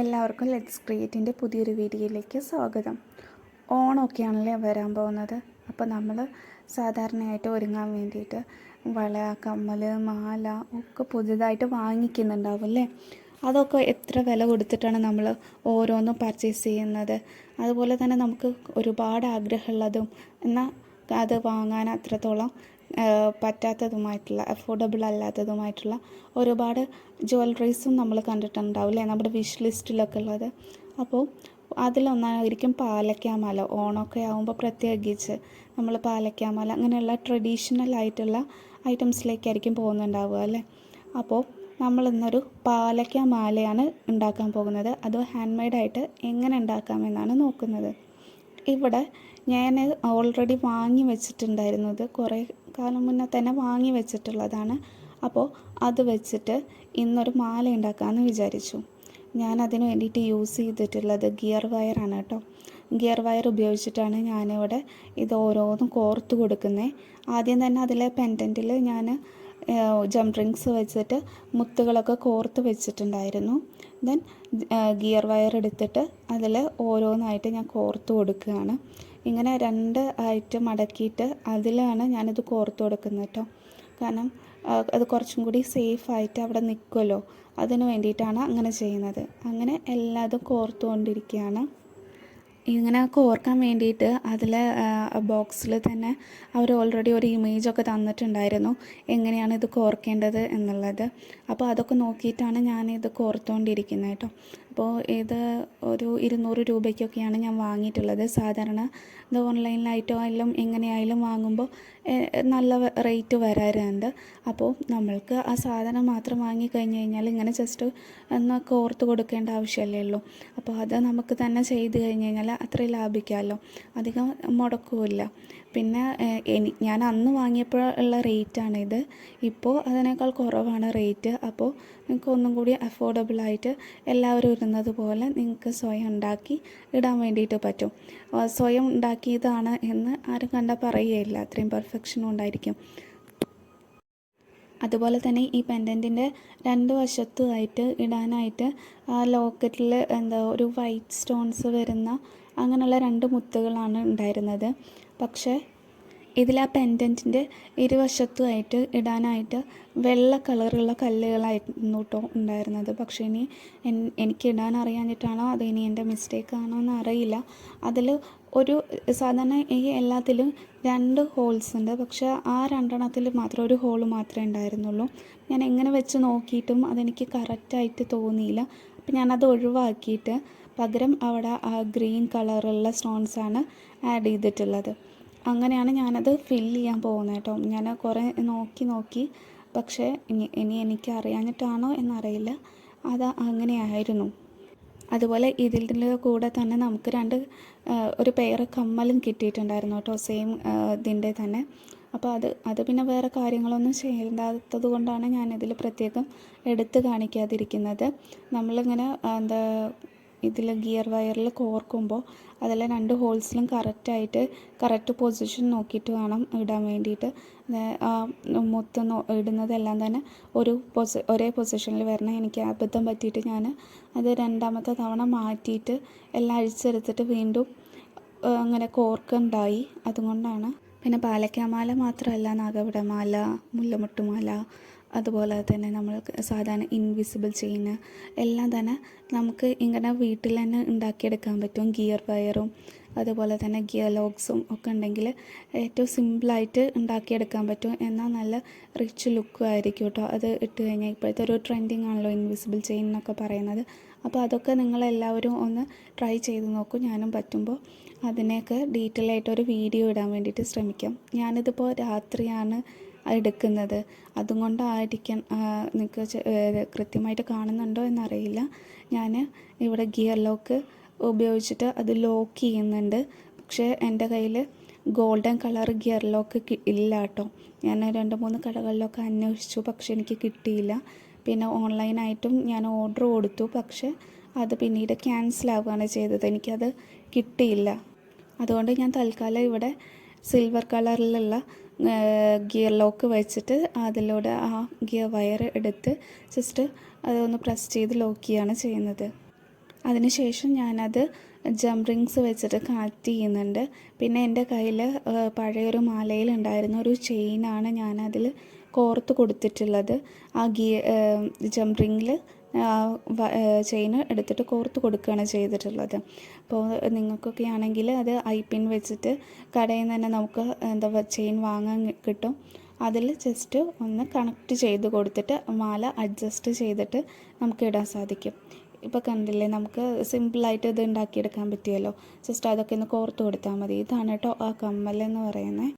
എല്ലാവർക്കും ലെറ്റ്സ് ക്രിയേറ്റിന്റെ പുതിയൊരു വീഡിയോയിലേക്ക് സ്വാഗതം. ഓണമൊക്കെയാണല്ലേ വരാൻ പോകുന്നത്. അപ്പോൾ നമ്മൾ സാധാരണയായിട്ട് ഒരുങ്ങാൻ വേണ്ടിയിട്ട് വള കമ്മൽ മാല ഒക്കെ പുതിയതായിട്ട് വാങ്ങിക്കുന്നുണ്ടാവും അല്ലേ അതൊക്കെ എത്ര വില കൊടുത്തിട്ടാണ് നമ്മൾ ഓരോന്നും പർച്ചേസ് ചെയ്യുന്നത്? അതുപോലെ തന്നെ നമുക്ക് ഒരുപാട് ആഗ്രഹമുള്ളതും എന്നാൽ അത് വാങ്ങാൻ അത്രത്തോളം പറ്റാത്തതുമായിട്ടുള്ള അഫോർഡബിൾ അല്ലാത്തതുമായിട്ടുള്ള ഒരുപാട് ജ്വല്ലറീസും നമ്മൾ കണ്ടിട്ടുണ്ടാവും അല്ലേ? നമ്മുടെ വിഷ് ലിസ്റ്റിലൊക്കെ ഉള്ളത്. അപ്പോൾ അതിലൊന്നായിരിക്കും പാലക്കാമല. ഓണമൊക്കെ ആകുമ്പോൾ പ്രത്യേകിച്ച് നമ്മൾ പാലക്കാമല അങ്ങനെയുള്ള ട്രഡീഷണൽ ആയിട്ടുള്ള ഐറ്റംസിലേക്കായിരിക്കും പോകുന്നുണ്ടാവുക അല്ലേ? അപ്പോൾ നമ്മൾ ഇന്നൊരു പാലക്കാമാലയാണ് ഉണ്ടാക്കാൻ പോകുന്നത്. അത് ഹാൻഡ് മെയ്ഡായിട്ട് എങ്ങനെ ഉണ്ടാക്കാമെന്നാണ് നോക്കുന്നത്. ഇവിടെ ഞാൻ ഓൾറെഡി വാങ്ങി വെച്ചിട്ടുണ്ടായിരുന്നത് കുറേ കാലം മുന്നേ തന്നെ വാങ്ങി വെച്ചിട്ടുള്ളതാണ്. അപ്പോൾ അത് വെച്ചിട്ട് ഇന്നൊരു മാല ഉണ്ടാക്കാമെന്ന് വിചാരിച്ചു. ഞാൻ അതിന് വേണ്ടിയിട്ട് യൂസ് ചെയ്തിട്ടുള്ളത് ഗിയർ വയറാണ് കേട്ടോ. ഗിയർ വയർ ഉപയോഗിച്ചിട്ടാണ് ഞാനിവിടെ ഇത് ഓരോന്നും കോർത്ത് കൊടുക്കുന്നത് ആദ്യം തന്നെ അതിലെ പെൻഡന്റിൽ ഞാൻ ജം ഡ്രിങ്ക്സ് വെച്ചിട്ട് മുത്തുകളൊക്കെ കോർത്ത് വെച്ചിട്ടുണ്ടായിരുന്നു. ദെൻ ഗിയർ വയർ എടുത്തിട്ട് അതിൽ ഓരോന്നായിട്ട് ഞാൻ കോർത്ത് കൊടുക്കുകയാണ്. ഇങ്ങനെ രണ്ട് ഐറ്റം മടക്കിയിട്ട് അതിലാണ് ഞാനിത് കോർത്ത് കൊടുക്കുന്നത് കേട്ടോ കാരണം അത് കുറച്ചും കൂടി സേഫ് ആയിട്ട് അവിടെ നിൽക്കുമല്ലോ അതിന് വേണ്ടിയിട്ടാണ് അങ്ങനെ ചെയ്യുന്നത്. അങ്ങനെ എല്ലാതും കോർത്തുകൊണ്ടിരിക്കുകയാണ്. ഇങ്ങനെ കോർക്കാൻ വേണ്ടിയിട്ട് അതിൽ ബോക്സിൽ തന്നെ അവർ ഓൾറെഡി ഒരു ഇമേജൊക്കെ തന്നിട്ടുണ്ടായിരുന്നു. എങ്ങനെയാണ് ഇത് കോർക്കേണ്ടത് എന്നുള്ളത്. അപ്പോൾ അതൊക്കെ നോക്കിയിട്ടാണ് ഞാൻ ഇത് കോർത്തുകൊണ്ടിരിക്കുന്നത് കേട്ടോ അപ്പോൾ ഇത് ഒരു ഇരുന്നൂറ് രൂപയ്ക്കൊക്കെയാണ് ഞാൻ വാങ്ങിയിട്ടുള്ളത്. സാധാരണ ഇത് ഓൺലൈനിലായിട്ടോ എല്ലാം എങ്ങനെയായാലും വാങ്ങുമ്പോൾ നല്ല റേറ്റ് വരാറുണ്ട്. അപ്പോൾ നമ്മൾക്ക് ആ സാധനം മാത്രം വാങ്ങി കഴിഞ്ഞ് കഴിഞ്ഞാൽ ഇങ്ങനെ ജസ്റ്റ് ഒന്ന് കോർത്ത് കൊടുക്കേണ്ട ആവശ്യമല്ലേ ഉള്ളൂ. അപ്പോൾ അത് നമുക്ക് തന്നെ ചെയ്ത് കഴിഞ്ഞ് കഴിഞ്ഞാൽ അത്രയും ലാഭിക്കാമല്ലോ. അധികം മുടക്കുമില്ല. പിന്നെ എനി ഞാൻ അന്ന് വാങ്ങിയപ്പോൾ ഉള്ള റേറ്റാണിത്. ഇപ്പോൾ അതിനേക്കാൾ കുറവാണ് റേറ്റ്. അപ്പോൾ നിങ്ങൾക്ക് ഒന്നും കൂടി അഫോർഡബിളായിട്ട് എല്ലാവരും ഇരുന്നത് പോലെ നിങ്ങൾക്ക് സ്വയം ഉണ്ടാക്കി ഇടാൻ വേണ്ടിയിട്ട് പറ്റും. സ്വയം ഉണ്ടാക്കിയതാണ് എന്ന് ആരും കണ്ടാൽ പറയുകയില്ല. അത്രയും പെർഫെക്ഷനും ഉണ്ടായിരിക്കും. അതുപോലെ തന്നെ ഈ പെൻഡന്റിന്റെ രണ്ട് വശത്തുമായിട്ട് ഇടാനായിട്ട് ലോക്കറ്റിൽ എന്താ ഒരു വൈറ്റ് സ്റ്റോൺസ് വരുന്ന അങ്ങനെയുള്ള രണ്ട് മുത്തുകളാണ് ഉണ്ടായിരുന്നത്. പക്ഷേ ഇതിൽ ആ പെൻഡന്റിന്റെ ഇരുവശത്തുമായിട്ട് ഇടാനായിട്ട് വെള്ള കളറുള്ള കല്ലുകളായിരുന്നു കേട്ടോ ഉണ്ടായിരുന്നത്. പക്ഷേ ഇനി എനിക്ക് ഇടാൻ അറിയാഞ്ഞിട്ടാണോ? അത് ഇനി എന്റെ മിസ്റ്റേക്ക് ആണോ എന്ന് അറിയില്ല. അതിൽ ഒരു സാധാരണ ഈ എല്ലാത്തിലും രണ്ട് ഹോൾസ് ഉണ്ട്. പക്ഷേ ആ രണ്ടെണ്ണത്തിൽ മാത്രം ഒരു ഹോൾ മാത്രമേ ഉണ്ടായിരുന്നുള്ളൂ. ഞാൻ എങ്ങനെ വെച്ച് നോക്കിയിട്ടും അതെനിക്ക് കറക്റ്റായിട്ട് തോന്നിയില്ല. അപ്പം ഞാനത് ഒഴിവാക്കിയിട്ട് പകരം അവിടെ ആ ഗ്രീൻ കളറുള്ള സ്റ്റോൺസാണ് ആഡ് ചെയ്തിട്ടുള്ളത്. അങ്ങനെയാണ് ഞാനത് ഫില്ല് ചെയ്യാൻ പോകുന്നത് കേട്ടോ. ഞാൻ കുറേ നോക്കി നോക്കി പക്ഷേ ഇനി ഇനി എനിക്ക് അറിയാഞ്ഞിട്ടാണോ എന്നറിയില്ല. അത് അങ്ങനെയായിരുന്നു. അതുപോലെ ഇതിന്റെ കൂടെ തന്നെ നമുക്ക് രണ്ട് ഒരു പെയർ കമ്മലും കിട്ടിയിട്ടുണ്ടായിരുന്നു കേട്ടോ സെയിം ഇതിന്റെ തന്നെ. അപ്പോൾ അത് അത് പിന്നെ വേറെ കാര്യങ്ങളൊന്നും ചെയ്യേണ്ടാത്തത് കൊണ്ടാണ് ഞാനിതിൽ പ്രത്യേകം എടുത്ത് കാണിക്കാതിരിക്കുന്നത്. നമ്മളിങ്ങനെ എന്താ ഇതിൽ ഗിയർ വയറിൽ കോർക്കുമ്പോൾ അതിലെ രണ്ട് ഹോൾസിലും കറക്റ്റായിട്ട് കറക്റ്റ് പൊസിഷൻ നോക്കിയിട്ട് വേണം ഇടാൻ വേണ്ടിയിട്ട്. മുത്ത് ഇടുന്നതെല്ലാം തന്നെ ഒരു പൊസി ഒരേ പൊസിഷനിൽ വരണം. എനിക്ക് അബദ്ധം പറ്റിയിട്ട് ഞാൻ അത് രണ്ടാമത്തെ തവണ മാറ്റിയിട്ട് എല്ലാം അഴിച്ചെടുത്തിട്ട് വീണ്ടും അങ്ങനെ കോർക്കുണ്ടായി. അതുകൊണ്ടാണ്. പിന്നെ പാലക്കാമാല മാത്രമല്ല നാഗവിടമാല മുല്ലമുട്ടുമാല അതുപോലെ തന്നെ നമ്മൾ സാധാരണ ഇൻവിസിബിൾ ചെയിന് എല്ലാം തന്നെ നമുക്ക് ഇങ്ങനെ വീട്ടിൽ തന്നെ ഉണ്ടാക്കിയെടുക്കാൻ പറ്റും. ഗിയർ വയറും അതുപോലെ തന്നെ ഗിയർ ലോക്സും ഒക്കെ ഉണ്ടെങ്കിൽ ഏറ്റവും സിമ്പിളായിട്ട് ഉണ്ടാക്കിയെടുക്കാൻ പറ്റും. എന്നാൽ നല്ല റിച്ച് ലുക്കും ആയിരിക്കും കേട്ടോ. അത് ഇട്ട് കഴിഞ്ഞാൽ ഇപ്പോഴത്തെ ഒരു ട്രെൻഡിങ് ആണല്ലോ ഇൻവിസിബിൾ ചെയിൻ എന്നൊക്കെ പറയുന്നത്. അപ്പോൾ അതൊക്കെ നിങ്ങളെല്ലാവരും ഒന്ന് ട്രൈ ചെയ്ത് നോക്കും. ഞാനും പറ്റുമ്പോൾ അതിനെയൊക്കെ ഡീറ്റെയിൽ ആയിട്ട് ഒരു വീഡിയോ ഇടാൻ വേണ്ടിയിട്ട് ശ്രമിക്കാം. ഞാനിതിപ്പോൾ രാത്രിയാണ് എടുക്കുന്നത് അതുകൊണ്ടായിരിക്കാം നിങ്ങൾക്ക് കൃത്യമായിട്ട് കാണുന്നുണ്ടോ എന്നറിയില്ല. ഞാൻ ഇവിടെ ഗിയർ ലോക്ക് ഉപയോഗിച്ചിട്ട് അത് ലോക്ക് ചെയ്യുന്നുണ്ട്. പക്ഷേ എന്റെ കയ്യിൽ ഗോൾഡൻ കളർ ഗിയർ ലോക്ക് ഇല്ല കേട്ടോ. ഞാൻ രണ്ട് മൂന്ന് കടകളിലൊക്കെ അന്വേഷിച്ചു പക്ഷേ എനിക്ക് കിട്ടിയില്ല. പിന്നെ ഓൺലൈനായിട്ടും ഞാൻ ഓർഡർ കൊടുത്തു പക്ഷേ അത് പിന്നീട് ക്യാൻസൽ ആവുകയാണ് ചെയ്തത്. എനിക്കത് കിട്ടിയില്ല. അതുകൊണ്ട് ഞാൻ തൽക്കാലം ഇവിടെ സിൽവർ കളറിലുള്ള ഗിയർ ലോക്ക് വെച്ചിട്ട് അതിലൂടെ ആ ഗിയർ വയർ എടുത്ത് ജസ്റ്റ് അതൊന്ന് പ്രസ് ചെയ്ത് ലോക്ക് ചെയ്യുകയാണ് ചെയ്യുന്നത്. അതിനുശേഷം ഞാനത് ജംപ് റിങ്സ് വെച്ചിട്ട് കണക്ട് ചെയ്യുന്നുണ്ട്. പിന്നെ എന്റെ കയ്യിൽ പഴയൊരു മാലയിലുണ്ടായിരുന്ന ഒരു ചെയിനാണ് ഞാനതിൽ കോർത്ത് കൊടുത്തിട്ടുള്ളത്. ആ ഗിയ ജംപ് റിങ്ങിൽ ചെയിൻ എടുത്തിട്ട് കോർത്ത് കൊടുക്കുകയാണ് ചെയ്തിട്ടുള്ളത്. അപ്പോൾ നിങ്ങൾക്കൊക്കെ ആണെങ്കിൽ അത് ഐ പിൻ വെച്ചിട്ട് കടയിൽ നിന്ന് തന്നെ നമുക്ക് എന്താ ചെയിൻ വാങ്ങാൻ കിട്ടും. അതിൽ ജസ്റ്റ് ഒന്ന് കണക്ട് ചെയ്ത് കൊടുത്തിട്ട് മാല അഡ്ജസ്റ്റ് ചെയ്തിട്ട് നമുക്ക് ഇടാൻ സാധിക്കും. ഇപ്പോൾ കണ്ടില്ലേ നമുക്ക് സിമ്പിളായിട്ട് ഇത് ഉണ്ടാക്കിയെടുക്കാൻ പറ്റിയല്ലോ. ജസ്റ്റ് അതൊക്കെ ഒന്ന് കോർത്ത് കൊടുത്താൽ മതി. ഇതാണ് കേട്ടോ ആ കമ്മൽ എന്ന് പറയുന്നത്.